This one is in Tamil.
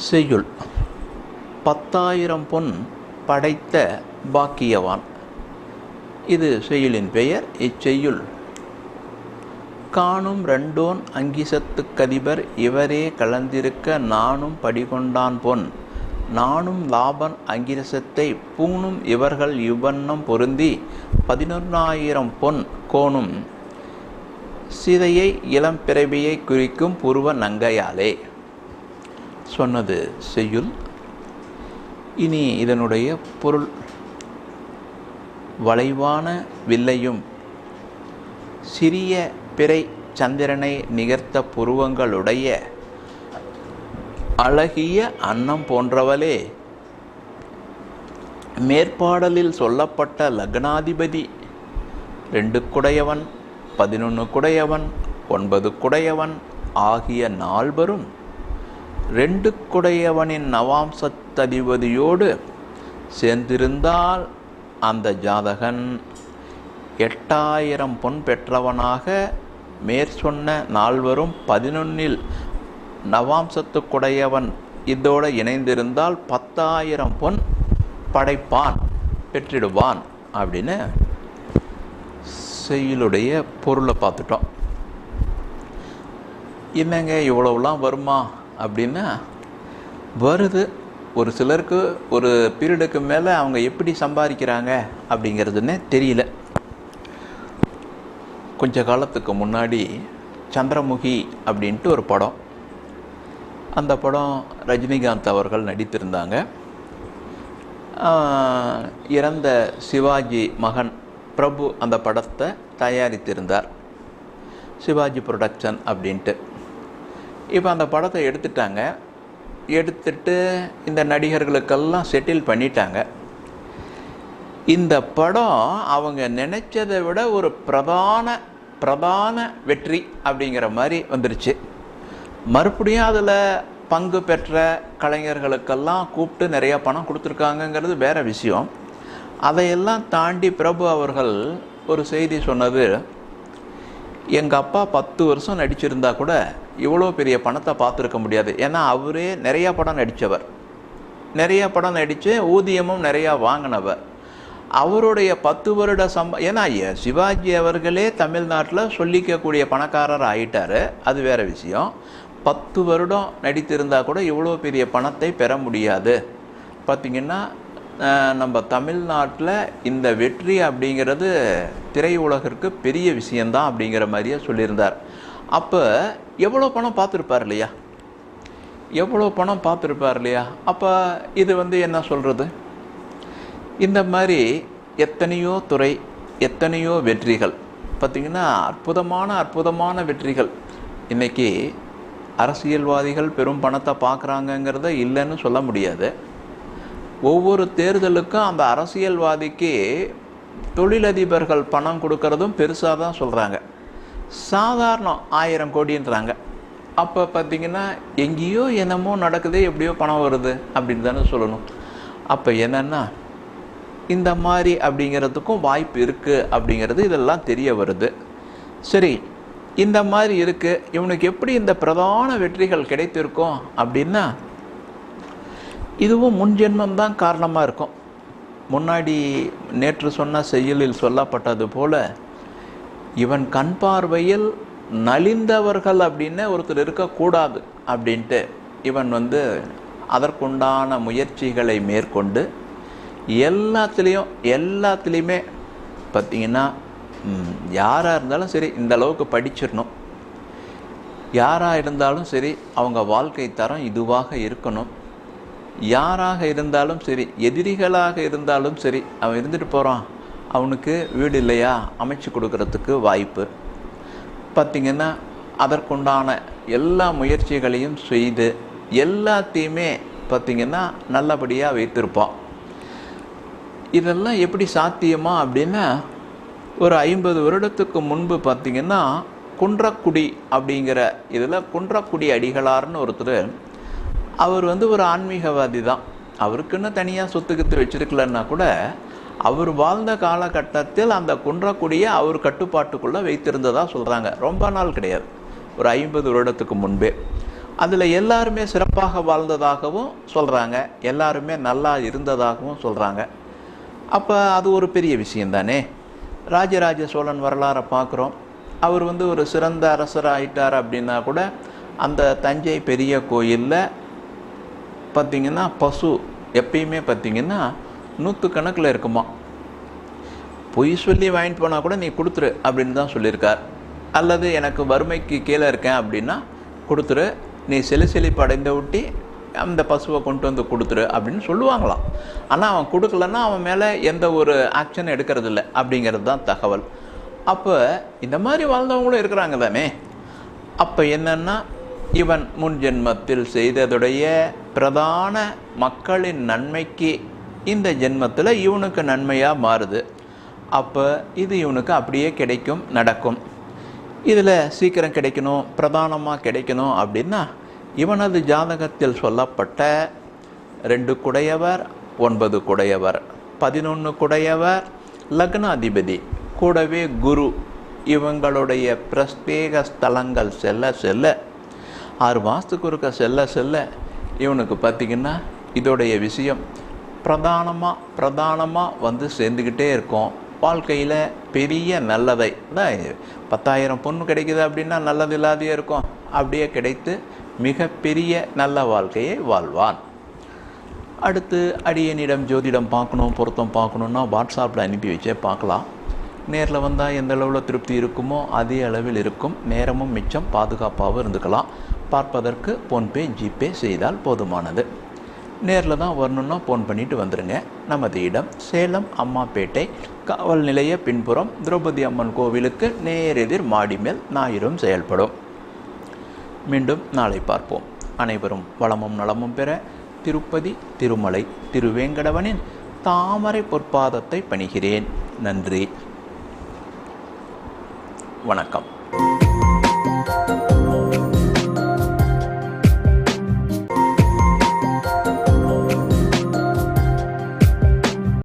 செய்யுள். பத்தாயிரம் பொன் படைத்த பாக்கியவான். இது செய்யுளின் பெயர் இச்செய்யுள். காணும் ரெண்டோன் அங்கிசத்து கதிபர் இவரே கலந்திருக்க நானும் படிகொண்டான் பொன். நானும் லாபன் அங்கிரசத்தை பூணும் இவர்கள் இவ்வண்ணம் பொருந்தி பதினொன்னாயிரம் பொன் கோணும். சிதையை இளம் பிறவியை குறிக்கும் புருவ நங்கையாலே. சொன்னது செய்யுள். இனி இதனுடைய பொருள். வளைவான வில்லையும் சிறிய பிறை சந்திரனை நிகர்த்த புருவங்களுடைய அழகிய அன்னம் போன்றவளே. மேற்பாடலில் சொல்லப்பட்ட லக்னாதிபதி ரெண்டு குடையவன் பதினொன்று குடையவன் ஒன்பது குடையவன் ஆகிய நால்வரும் ரெண்டு குடையவனின் நவாம்சத்ததிபதியோடு சேர்ந்திருந்தால் அந்த ஜாதகன் எட்டாயிரம் பொன் பெற்றவனாக மேற்சொன்ன நால்வரும் பதினொன்னில் நவாம்சத்துக்குடையவன் இதோடு இணைந்திருந்தால் பத்தாயிரம் பொன் படைப்பான் பெற்றிடுவான் அப்படின்னு செய்யுளுடைய பொருளை பார்த்துட்டோம். என்னங்க இவ்வளவுலாம் வருமா? அப்படின்னா வருது. ஒரு சிலருக்கு ஒரு பீரியடுக்கு மேலே அவங்க எப்படி சம்பாதிக்கிறாங்க அப்படிங்கிறதுன்னு தெரியல. கொஞ்ச காலத்துக்கு முன்னாடி சந்திரமுகி அப்படின்ட்டு ஒரு படம். அந்த படம் ரஜினிகாந்த் அவர்கள் நடித்திருந்தாங்க. இறந்த சிவாஜி மகன் பிரபு அந்த படத்தை தயாரித்திருந்தார். சிவாஜி ப்ரொடக்ஷன் அப்படின்ட்டு. இப்போ அந்த படத்தை எடுத்துட்டாங்க. எடுத்துட்டு இந்த நடிகர்களுக்கெல்லாம் செட்டில் பண்ணிட்டாங்க. இந்த படம் அவங்க நினைச்சதை விட ஒரு பிரதான பிரதான வெற்றி அப்படிங்கிற மாதிரி வந்துருச்சு. மறுபடியும் அதில் பங்கு பெற்ற கலைஞர்களுக்கெல்லாம் கூப்பிட்டு நிறையா பணம் கொடுத்துருக்காங்கங்கிறது வேற விஷயம். அதையெல்லாம் தாண்டி பிரபு அவர்கள் ஒரு செய்தி சொன்னது எங்கள் அப்பா பத்து வருஷம் நடிச்சிருந்தா கூட இவ்வளோ பெரிய பணத்தை பார்த்துருக்க முடியாது. ஏன்னா அவரே நிறைய படம் நடித்தவர் நிறைய படம் நடித்து ஊதியமும் நிறையா வாங்கினவர். அவருடைய பத்து வருட சம்ப ஏன்னா சிவாஜி அவர்களே தமிழ்நாட்டில் சொல்லிக்கக்கூடிய பணக்காரர் ஆயிட்டார். அது வேறு விஷயம். பத்து வருடம் நடித்திருந்தால் கூட இவ்வளோ பெரிய பணத்தை பெற முடியாது. பார்த்திங்கன்னா நம்ம தமிழ்நாட்டில் இந்த வெற்றி அப்படிங்கிறது திரையுலகிற்கு பெரிய விஷயந்தான் அப்படிங்கிற மாதிரியே சொல்லியிருந்தார். அப்போ எவ்வளோ பணம் பார்த்துருப்பார் இல்லையா? எவ்வளோ பணம் பார்த்துருப்பார் இல்லையா? அப்போ இது வந்து என்ன சொல்கிறது இந்த மாதிரி எத்தனையோ துறை எத்தனையோ வெற்றிகள். பார்த்திங்கன்னா அற்புதமான அற்புதமான வெற்றிகள். இன்னைக்கு அரசியல்வாதிகள் பெரும் பணத்தை பார்க்குறாங்கங்கிறத இல்லைன்னு சொல்ல முடியாது. ஒவ்வொரு தேர்தலுக்கும் அந்த அரசியல்வாதிக்கு தொழிலதிபர்கள் பணம் கொடுக்கறதும் பெருசாக தான் சொல்கிறாங்க சாதாரணம் ஆயிரம் கோடின்றாங்க. அப்போ பார்த்தீங்கன்னா எங்கேயோ என்னமோ நடக்குது எப்படியோ பணம் வருது அப்படின்னு தானே சொல்லணும். அப்போ என்னென்னா இந்த மாதிரி அப்படிங்கிறதுக்கும் வாய்ப்பு இருக்குது அப்படிங்கிறது இதெல்லாம் தெரிய வருது. சரி இந்த மாதிரி இருக்குது இவனுக்கு எப்படி இந்த பிரதான வெற்றிகள் கிடைத்திருக்கும் அப்படின்னா இதுவும் முன்ஜென்மம் தான் காரணமாக இருக்கும். முன்னாடி நேற்று சொன்ன செய்யுளில் சொல்லப்பட்டது போல இவன் கண் பார்வையில் நலிந்தவர்கள் அப்படின்னு ஒருத்தர் இருக்கக்கூடாது அப்படின்ட்டு இவன் வந்து அதற்குண்டான முயற்சிகளை மேற்கொண்டு எல்லாத்துலேயும் எல்லாத்துலேயுமே பார்த்தீங்கன்னா யாராக இருந்தாலும் சரி இந்த அளவுக்கு படிச்சிடணும். யாராக இருந்தாலும் சரி அவங்க வாழ்க்கை தரம் இதுவாக இருக்கணும். யாராக இருந்தாலும் சரி எதிரிகளாக இருந்தாலும் சரி அவன் இருந்துட்டு போகிறான் அவனுக்கு வீடு இல்லையா? அமைச்சு கொடுக்கறதுக்கு வாய்ப்பு. பார்த்திங்கன்னா அதற்குண்டான எல்லா முயற்சிகளையும் செய்து எல்லாத்தையுமே பார்த்திங்கன்னா நல்லபடியாக வைத்திருப்பான். இதெல்லாம் எப்படி சாத்தியமா அப்படின்னா ஒரு ஐம்பது வருடத்துக்கு முன்பு பார்த்திங்கன்னா குன்றக்குடி அப்படிங்கிற இதில் குன்றக்குடி அடிகளார்னு ஒருத்தர் அவர் வந்து ஒரு ஆன்மீகவாதி தான் அவருக்குன்னு தனியாக சொத்து கித்து கூட அவர் வாழ்ந்த காலகட்டத்தில் அந்த குன்றக்குடியை அவர் கட்டுப்பாட்டுக்குள்ளே வைத்திருந்ததாக சொல்கிறாங்க ரொம்ப நாள் கிடையாது. ஒரு ஐம்பது வருடத்துக்கு முன்பே. அதில் எல்லாருமே சிறப்பாக வாழ்ந்ததாகவும் சொல்கிறாங்க எல்லாருமே நல்லா இருந்ததாகவும் சொல்கிறாங்க அப்போ அது ஒரு பெரிய விஷயந்தானே ராஜராஜ சோழன் வரலாறை பார்க்குறோம். அவர் வந்து ஒரு சிறந்த அரசர் ஆயிட்டார் அப்படின்னா கூட அந்த தஞ்சை பெரிய கோயிலில் பார்த்திங்கன்னா பசு எப்பயுமே பார்த்திங்கன்னா நூற்றுக்கணக்கில் இருக்குமா? பொய் சொல்லி வாங்கிட்டு போனால் கூட நீ கொடுத்துரு அப்படின்னு தான் சொல்லியிருக்கார். அல்லது எனக்கு வறுமைக்கு கீழே இருக்கேன் அப்படின்னா கொடுத்துரு. நீ செலு செழிப்பு அடைந்த விட்டி அந்த பசுவை கொண்டு வந்து கொடுத்துரு அப்படின்னு சொல்லுவாங்களாம். ஆனால் அவன் கொடுக்கலன்னா அவன் மேலே எந்த ஒரு ஆக்ஷன் எடுக்கிறதில்ல அப்படிங்கிறது தான் தகவல். அப்போ இந்த மாதிரி வாழ்ந்தவங்களும் இருக்கிறாங்க தானே? அப்போ என்னென்னா இவன் முன் ஜென்மத்தில் செய்ததுடைய பிரதான மக்களின் நன்மைக்கு இந்த ஜென்மத்தில் இவனுக்கு நன்மையாக மாறுது. அப்போ இது இவனுக்கு அப்படியே கிடைக்கும் நடக்கும். இதில் சீக்கிரம் கிடைக்கணும் பிரதானமாக கிடைக்கணும் அப்படின்னா இவனது ஜாதகத்தில் சொல்லப்பட்ட ரெண்டு குடையவர் ஒன்பது குடையவர் பதினொன்று குடையவர் லக்னாதிபதி கூடவே குரு. இவங்களுடைய பிரத்யேக ஸ்தலங்கள் செல்ல செல்ல ஆறு மாதத்துக்கு ஒருக்க செல்ல செல்ல இவனுக்கு பார்த்திங்கன்னா இதோடைய விஷயம். பிரதானமாக பிரதானமாக வந்து சேர்ந்துக்கிட்டே இருக்கும். வாழ்க்கையில் பெரிய நல்லதை. தான் பத்தாயிரம் பொண்ணு கிடைக்குது அப்படின்னா நல்லது இல்லாதையே இருக்கும். அப்படியே கிடைத்து மிகப்பெரிய நல்ல வாழ்க்கையை வாழ்வான். அடுத்து அடியனிடம் ஜோதிடம் பார்க்கணும் பொருத்தம் பார்க்கணுன்னா வாட்ஸ்அப்பில் அனுப்பி வச்சே பார்க்கலாம். நேரில் வந்தால் எந்த அளவில் திருப்தி இருக்குமோ அதே அளவில் இருக்கும். நேரமும் மிச்சம் பாதுகாப்பாகவும் இருந்துக்கலாம். பார்ப்பதற்கு ஃபோன்பே ஜிபே செய்தால் போதுமானது. நேரில் தான் வரணுன்னா ஃபோன் பண்ணிட்டு வந்துடுங்க நமது இடம் சேலம் அம்மாப்பேட்டை காவல் நிலைய பின்புறம் திரௌபதி அம்மன் கோவிலுக்கு நேரெதிர் மாடி மேல் ஞாயிறும் செயல்படும். மீண்டும் நாளை பார்ப்போம். அனைவரும் வளமும் நலமும் பெற திருப்பதி திருமலை திருவேங்கடவனின் தாமரை பொற்பாதத்தை பணிகிறேன். நன்றி. வணக்கம்.